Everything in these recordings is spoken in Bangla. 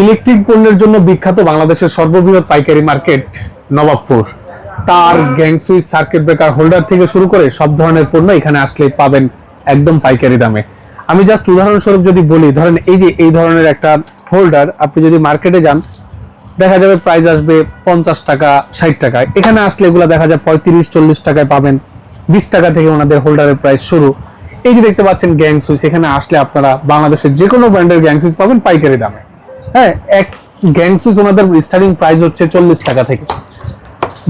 ইলেকট্রিক পণ্যের জন্য বিখ্যাত বাংলাদেশের সর্ববৃহৎ পাইকারি মার্কেট নবাবপুর। তার gang switch circuit breaker holder থেকে শুরু করে সব ধরনের পণ্য এখানে আসলে পাবেন একদম পাইকারি দামে। আমি জাস্ট উদাহরণস্বরূপ যদি বলি, ধরেন এই যে এই ধরনের একটা হোল্ডার, আপনি যদি মার্কেটে যান, দেখা যাবে প্রাইস আসবে পঞ্চাশ টাকা, ষাট টাকায় এখানে আসলে এগুলো দেখা যায় পঁয়ত্রিশ, চল্লিশ টাকায় পাবেন। বিশ টাকা থেকে ওনাদের হোল্ডারের প্রাইস শুরু। এই যে দেখতে পাচ্ছেন গ্যাং সুইচ, এখানে আসলে আপনারা বাংলাদেশের যে কোনো ব্র্যান্ডের গ্যাং সুইচ পাবেন পাইকারি দামে। হ্যাঁ এক গ্যাং সুইচ ওনাদের স্টার্টিং প্রাইস হচ্ছে চল্লিশ টাকা থেকে।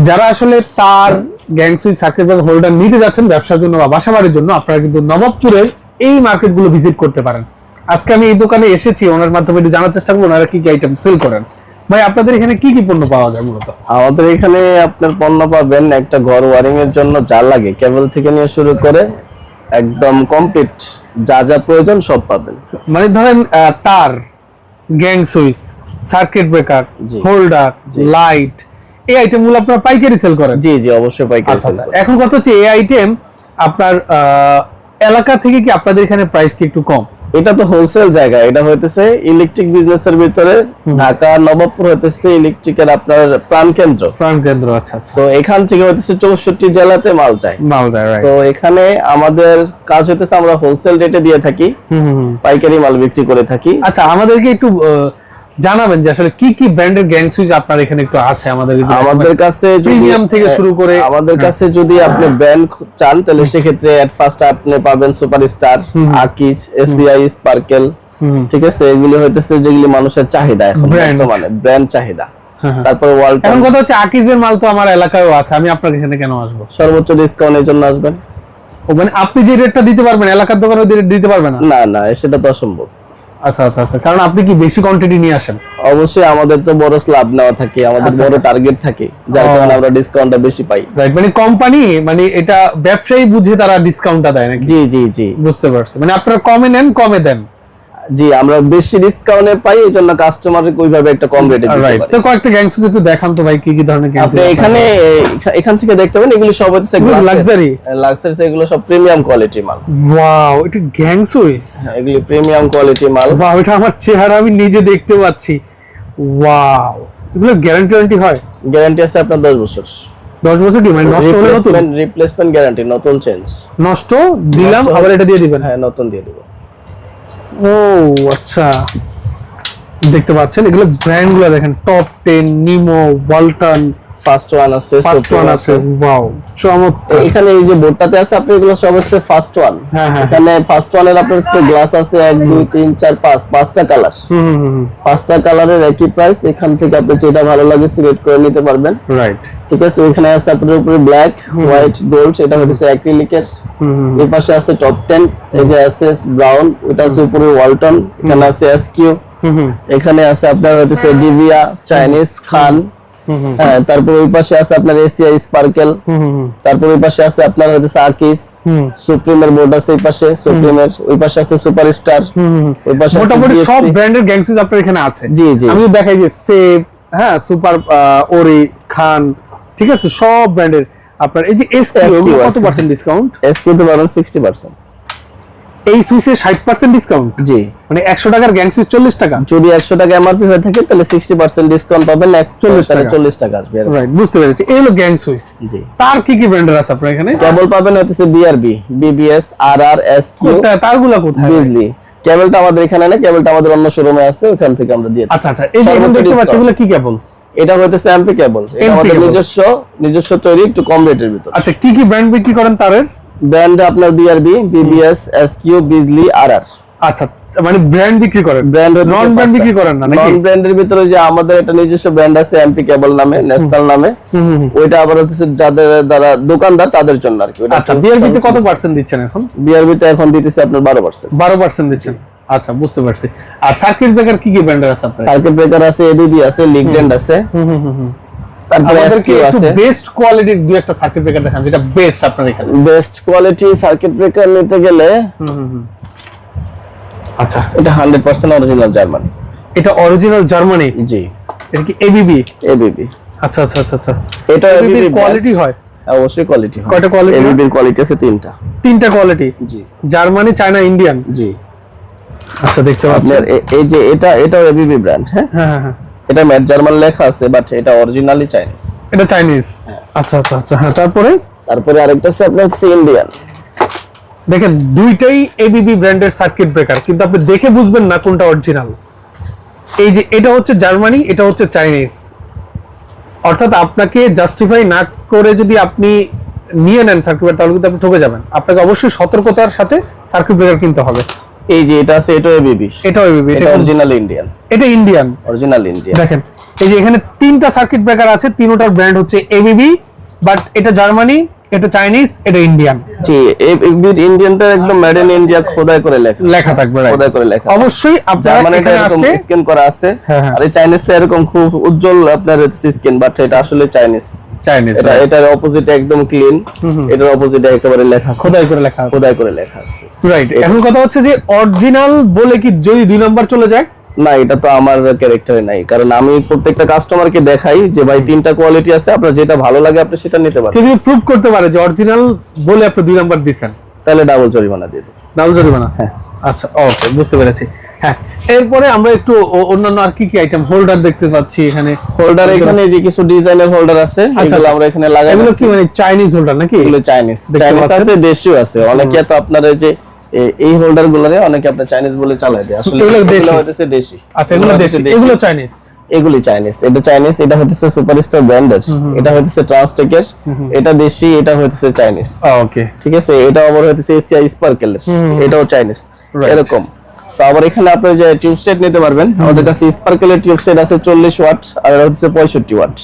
যারা আসলে তার গ্যাং সুইচ সার্কিট হোল্ডার নিতে যাচ্ছেন ব্যবসার জন্য বা বাসা বাড়ির জন্য আপনারা কিন্তু নবাবপুরের এই মার্কেটগুলো ভিজিট করতে পারেন। আজকে আমি এই দোকানে এসেছি ওনার মাধ্যমে একটু জানার চেষ্টা করব ওনারা কি কি আইটেম সেল করেন। ভাই আপনাদের এখানে কি কি পণ্য পাওয়া যায় মূলত? আমাদের এখানে আপনার পণ্য পাবেন একটা ঘর ওয়ারিং এর জন্য যা লাগে কেবল থেকে নিয়ে শুরু করে একদম কমপ্লিট যা যা প্রয়োজন সব পাবেন। মানে ধরেন আহ, তার gang switch circuit breaker holder light এই আইটেমগুলো আপনারা পাইকারি সেল করেন। জি জি অবশ্যই পাইকারি সেল sell আচ্ছা। এখন কথা হচ্ছে এই আইটেম আপনার আহ, এলাকা থেকে কি আপনাদের এখানে প্রাইস কি একটু কম? এটা তো হোলসেল জায়গা এটা হইতেছে ইলেকট্রিক বিজনেস এর ভিতরে ঢাকা নবাবপুর হইতেছে ইলেকট্রিকের আপনার প্রাণ কেন্দ্র। প্রাণ কেন্দ্র আচ্ছা আচ্ছা। তো এখান থেকে হইতেছে চৌষট্টি জেলাতে মাল যায়। মাল যায় তো এখানে আমাদের কাজ হইতেছে আমরা হোলসেল রেটে দিয়ে থাকি। পাইকারি মাল বিক্রি করে থাকি। আচ্ছা আমাদেরকে একটু জানাবেন যে আসলে কি কি ব্র্যান্ডের গ্যাং সুইচ আপনার এখানে একটু আছে আমাদের আমাদের কাছে প্রিমিয়াম থেকে শুরু করে আমাদের কাছে যদি আপনি ব্র্যান্ড চান তাহলে সেক্ষেত্রে এট ফার্স্ট আপনি পাবেন সুপারস্টার আকিজ এসিআই স্পার্কেল ঠিক আছে? এগুলি হইতেছে যেগুলি মানুষের চাহিদা এখন। বর্তমানে ব্র্যান্ড চাহিদা। হ্যাঁ, হ্যাঁ। তারপরে ওয়ালটন এখন কথা হচ্ছে আকিজের মাল তো আমার এলাকায়ও আছে আমি আপনার এখানে কেন আসব? সর্বোচ্চ ডিসকাউন্টের জন্য আসবেন। ও মানে আপনি যে রেটটা দিতে পারবেন এলাকার দোকানে দিতে পারবেন না? না না সেটা তো অসম্ভব। আচ্ছা আচ্ছা আচ্ছা। কারণ আপনি কি বেশি কোয়ান্টিটি নিয়ে আসেন? অবশ্যই আমাদের তো বড় স্ল্যাব নেওয়া থাকে আমাদের আচ্ছা, বড় টার্গেট থাকে যার। কারণে আমরা ডিসকাউন্টটা বেশি পাই। রাইট মানে কোম্পানি মানে এটা ব্যবসায়ী বুঝে তারা ডিসকাউন্টটা দেয় নাকি? জি জি জি। বুঝতে পারছি। মানে আপনারা কমে নেন কমে দেন। জি আমরা বেশি ডিসকাউন্টে পাই এই জন্য কাস্টমারকে ওইভাবে একটা কম রেটে দিতে পারি। তো কয়েকটা গ্যাং সুইচ একটু দেখান তো ভাই কি কি ধরনের গ্যাং আপনি এখানে এখান থেকে দেখতে পাবেন এগুলো সব হচ্ছে লাক্সারি লাক্সারি এগুলো সব প্রিমিয়াম কোয়ালিটি মাল। ওয়াও এটা গ্যাং সুইচ এগুলি প্রিমিয়াম কোয়ালিটি মাল। ওয়াও এটা আমার চেহারা আমি নিজে দেখতে পাচ্ছি। ওয়াও এগুলো গ্যারান্টি ওয়ারেন্টি হয়? গ্যারান্টি আছে আপনার 10 বছর। 10 বছর কি মানে নষ্ট হলে নতুন? রিপ্লেসমেন্ট গ্যারান্টি নতুন চেঞ্জ নষ্ট দিলাম আবার এটা দিয়ে দিবেন? হ্যাঁ নতুন দিয়ে দেব। ও আচ্ছা। দেখতে পাচ্ছেন এগুলো ব্র্যান্ডগুলো দেখেন টপ টেন নিমো ওয়ালটন ফার্স্ট ওয়ান আছে ফার্স্ট ওয়ান আছে। ওয়াও চমৎকার। এখানে এই যে বোর্ডটাতে আছে আপনি এগুলো সব হচ্ছে ফার্স্ট ওয়ান হ্যাঁ, হ্যাঁ। এখানে ফার্স্ট ওয়ানের আপনার হচ্ছে গ্লাস আছে এক দুই তিন চার পাঁচ পাঁচটা কালার হুম হুম পাঁচটা কালারের একই প্রাইস এখান থেকে আপনি যেটা ভালো লাগে সিলেক্ট করে নিতে পারবেন। রাইট ঠিক আছে ওইখানে আছে আপনার উপরে ব্ল্যাক হোয়াইট গোল্ড এটা হচ্ছে অ্যাক্রিলিকের হুম হুম এই পাশে আছে টপ টেন এই যে আছে ব্রাউন এটা আছে উপরে ওয়ালটন এখানে আছে এসকিউ এখানে আছে আপনার হচ্ছে ডিভিয়া চাইনিজ খান হ্যাঁ তারপর ওই পাশে আছে আপনার এসিআই স্পার্কেল তারপর ওই পাশে আছে আপনার হচ্ছে আকিস সুপ্রিমের বোর্ড আছে এই পাশে সুপ্রিমের ওই পাশে আছে সুপারস্টার হুম ওই পাশে মোটামুটি সব ব্র্যান্ডের গ্যাং আপনার এখানে আছে। জি জি। আমি দেখাই যে সেভ হ্যাঁ সুপার ওরি খান ঠিক আছে সব ব্র্যান্ডের আপনার এই যে এস SQ কত পার্সেন্ট ডিসকাউন্ট এসকিউ তো পাবেন সিক্সটি পার্সেন্ট এই সুইচে ষাট পার্সেন্ট ডিসকাউন্ট জি। মানে একশো টাকার গ্যাং সুইচ চল্লিশ টাকা? যদি একশো টাকা এমআরপি হয়ে থাকে তাহলে সিক্সটি পার্সেন্ট ডিসকাউন্ট পাবেন 40 টাকা। চল্লিশ টাকা আসবে রাইট বুঝতে পেরেছি। এই হলো গ্যাং সুইচ। জি। তার কি কি ব্র্যান্ডের আছে আপনার এখানে? কেবল পাবেন হচ্ছে BRB BBS R R S তারগুলা কোথায়? বিজলি কেবলটা আমাদের এখানে না কেবলটা আমাদের অন্য শোরুমে আছে ওখান থেকে আমরা দিয়ে আচ্ছা আচ্ছা এই যে এখানে দেখতে পাচ্ছি এগুলো কি কেবল? এটা হইতেছে এমপি কেবল। এটা আমাদের নিজস্ব নিজস্ব তৈরি একটু কম রেটের ভিতর। আচ্ছা কি কি ব্র্যান্ড বিক্রি করেন তারের? ব্র্যান্ড আপনার বিআরবি বিবিএস এসকিউ বিজলি আর আর আচ্ছা মানে ব্র্যান্ড বিক্রি করেন? ব্র্যান্ড নন ব্র্যান্ড বিক্রি করেন না নাকি? নন ব্র্যান্ডের ভিতরে যে আমাদের একটা নিজস্ব ব্র্যান্ড আছে এমপি কেবল নামে ন্যাশনাল নামে। ওইটা আবার হচ্ছে যাদের দ্বারা দোকানদার তাদের জন্য আর কি। আচ্ছা বিআরবিতে কত পার্সেন্ট দিচ্ছেন এখন? বিআরবি তে এখন দিতেছে আপনার বারো পার্সেন্ট বারো পার্সেন্ট দিচ্ছেন। আচ্ছা বুঝতে পারছি। আর সার্কিট ব্রেকার কি কি ব্র্যান্ডের আছে আপনার? সার্কিট ব্রেকার আছে এবিবি আছে লিগল্যান্ড আছে। হুম হুম হুম। তারপরে এসকিউ আছে। বেস্ট কোয়ালিটির দুই একটা সার্কিট ব্রেকার দেখান যেটা বেস্ট আপনার এখানে। বেস্ট কোয়ালিটি সার্কিট ব্রেকার নিতে গেলে আচ্ছা। এটা হান্ড্রেড পার্সেন্ট অরিজিনাল জার্মান এটা অরিজিনাল জার্মানি জি। এটা কি এবিবি এবিবি আচ্ছা আচ্ছা আচ্ছা আচ্ছা। এটা এবিবির কোয়ালিটি হয়? অবশ্যই কোয়ালিটি কয়টা হয়? এবিবির কোয়ালিটি আছে তিনটা। তিনটা কোয়ালিটি জি। জার্মানি চায়না ইন্ডিয়ান জি। আচ্ছা দেখতে পাচ্ছি। আপনার এই যে এটা এটা এবিবি ব্র্যান্ড হ্যাঁ? হ্যাঁ হ্যাঁ হ্যাঁ। এটা ম্যাট জার্মান লেখা আছে বাট এটা অরিজিনালি চাইনিজ এটা চাইনিজ আচ্ছা আচ্ছা আচ্ছা হ্যাঁ তারপরে? তারপরে আরেকটা আছে আপনার হচ্ছে ইন্ডিয়ান দেখেন দুইটাই এবিবি ব্র্যান্ডের সার্কিট ব্রেকার কিন্তু আপনি দেখে বুঝবেন না কোনটা অরিজিনাল এই যে এটা হচ্ছে জার্মানি এটা হচ্ছে চাইনিজ অর্থাৎ আপনাকে জাস্টিফাই না করে যদি আপনি নিয়ে নেন সার্কিট ব্রেকার তাহলে কিন্তু আপনি ঠকে যাবেন। আপনাকে অবশ্যই সতর্কতার সাথে সার্কিট ব্রেকার কিনতে হবে। এই যে এটা আছে এটা এবিবি। এটাও এবিবি এটা এটা অরিজিনাল ইন্ডিয়ান এটা ইন্ডিয়ান অরিজিনাল ইন্ডিয়ান দেখেন এই যে এখানে তিনটা সার্কিট ব্রেকার আছে তিনটার ব্র্যান্ড হচ্ছে এবিবি বাট এটা জার্মানি এটা চাইনিজ এটা ইন্ডিয়ান জি ইন্ডিয়ানটা একদম মেড ইন ইন্ডিয়া খোদাই করে লেখা। লেখা থাকবে খোদাই করে লেখা। অবশ্যই আপনারা জার্মানিটা এখানে এরকম স্ক্যান করা আছে। হ্যাঁ, হ্যাঁ। আর এই চাইনিজটা এরকম খুব উজ্জ্বল আপনার স্ক্যান বাট এটা আসলে চাইনিজ চাইনিজ এটা এটার অপোজিটে একদম ক্লিন এটার অপোজিটে একেবারে লেখা আছে। খোদাই করে লেখা আছে। খোদাই করে লেখা আছে। রাইট এখন কথা হচ্ছে যে অরিজিনাল বলে কি যদি দুই নাম্বার চলে যায়? না এটা তো আমার ক্যারেক্টারে নাই। কারণ আমি প্রত্যেকটা কাস্টমারকে দেখাই যে ভাই তিনটা কোয়ালিটি আছে আপনার যেটা ভালো লাগে আপনি সেটা নিতে পারেন। যদি প্রুভ করতে পারে যে অরিজিনাল বলে আপনি দুই নাম্বার দিচ্ছেন তাহলে ডাবল জরিমানা দিয়ে দেবো। নাও জরিমানা? হ্যাঁ। আচ্ছা ওকে বুঝতে পেরেছি। হ্যাঁ এরপরে আমরা একটু অন্যান্য আর কি কি আইটেম হোল্ডার দেখতে পাচ্ছি এখানে? হোল্ডার এখানে যে কিছু ডিজাইনের হোল্ডার আছে আচ্ছা, এগুলো আমরা এখানে লাগাই এগুলো কি মানে চাইনিজ হোল্ডার নাকি? এগুলো চাইনিজ চাইনিজ আছে দেশীয় আছে। অনেকে তো আপনার যে এই হোল্ডারগুলো অনেকে আপনার চাইনিজ বলে চালায় দেয়। আসলে এগুলো দেশি। হচ্ছে দেশি। আচ্ছা এগুলো দেশি। এগুলো চাইনিজ এগুলি চাইনিজ এটা চাইনিজ এটা হচ্ছে সুপারস্টার ব্র্যান্ডের এটা হচ্ছে ট্রান্সটেকের এটা দেশি এটা হচ্ছে চাইনিজ ওকে ঠিক আছে? এটা আবার হচ্ছে এশিয়া স্পার্কেল এটাও চাইনিজ এরকম। তো আবার এখানে আপনি যে টিউব সেট নিতে পারবেন আমাদের কাছে স্পার্কেলের টিউব সেট আছে চল্লিশ ওয়াট আর হচ্ছে পঁয়ষট্টি ওয়াট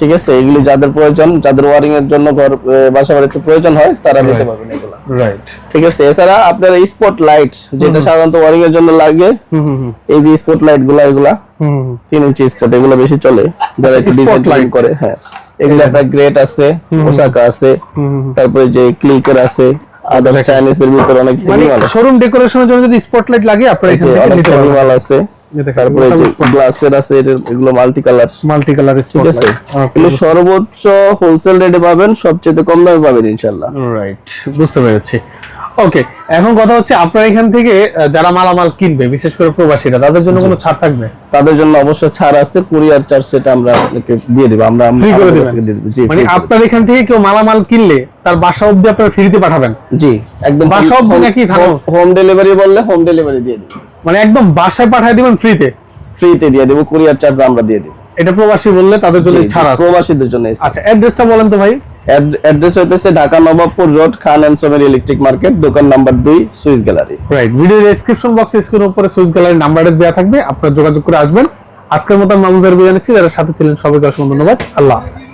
ঠিক আছে? এগুলি যাদের প্রয়োজন যাদের ওয়ারিং এর জন্য ঘর বাসা বাড়িতে প্রয়োজন হয় তারা নিতে পারবেন এগুলা। রাইট ঠিক আছে? এছাড়া আপনার স্পট লাইট যেটা সাধারণত ওয়ারিং এর জন্য লাগে হুম হুম হুম। এই যে স্পট লাইটগুলা এগুলা তিন ইঞ্চি স্পট এগুলো বেশি চলে। যারা আচ্ছা, একটু ডিজাইন light। করে হ্যাঁ। এগুলো আপনার গ্রেট আছে ওসাকা আছে তারপরে যে ক্লিকার আছে আদার চাইনিজ এর ভিতরে অনেক মানে শোরুম ডেকোরেশনের জন্য যদি স্পটলাইট লাগে আপনারা এখানে থেকে নিতে মাল আছে। তারপরে যে গ্লাসের আছে এগুলো মাল্টি কালার মাল্টি কালার ঠিক আছে এগুলো সর্বোচ্চ হোলসেল রেটে পাবেন সবচেয়ে কম দামে পাবেন ইনশাল্লাহ রাইট বুঝতে পেরেছি। ওকে এখন কথা হচ্ছে আপনার এখান থেকে যারা মালামাল কিনবে বিশেষ করে প্রবাসীরা তাদের জন্য কোনো ছাড় থাকবে? তাদের জন্য অবশ্যই ছাড় আছে কুরিয়ার চার্জ সেটা আমরা আপনাকে দিয়ে দেবো। আমরা ফ্রি করে দেবো। জি মানে আপনার এখান থেকে কেউ মালামাল কিনলে তার বাসা অবধি আপনারা ফ্রিতে পাঠাবেন? জি একদম বাসা অবধি নাকি? হোম ডেলিভারি বললে হোম ডেলিভারি দিয়ে দেবো। মানে একদম বাসায় পাঠিয়ে দিবেন ফ্রিতে ফ্রিতে দিয়ে দেবো কুরিয়ার চার্জ আমরা দিয়ে দেবো। এটা প্রবাসী বললে তাদের জন্য ছাড় আছে। প্রবাসীদের জন্য আচ্ছা অ্যাড্রেসটা বলেন তো ভাই। অ্যাড্রেস হইতেছে ঢাকা নবাবপুর রোড খান এন্ড সোমের ইলেকট্রিক মার্কেট দোকান নাম্বার দুই Swiss Gallery. Right video description বক্সে স্ক্রিনের উপরে সুইস গ্যালারি নাম্বার দেওয়া থাকবে আপনারা যোগাযোগ করে আসবেন। আজকের মতো মামুজার বিদায় নিচ্ছি যারা সাথে ছিলেন সবাইকে অসংখ্য ধন্যবাদ। আল্লাহ হাফেজ।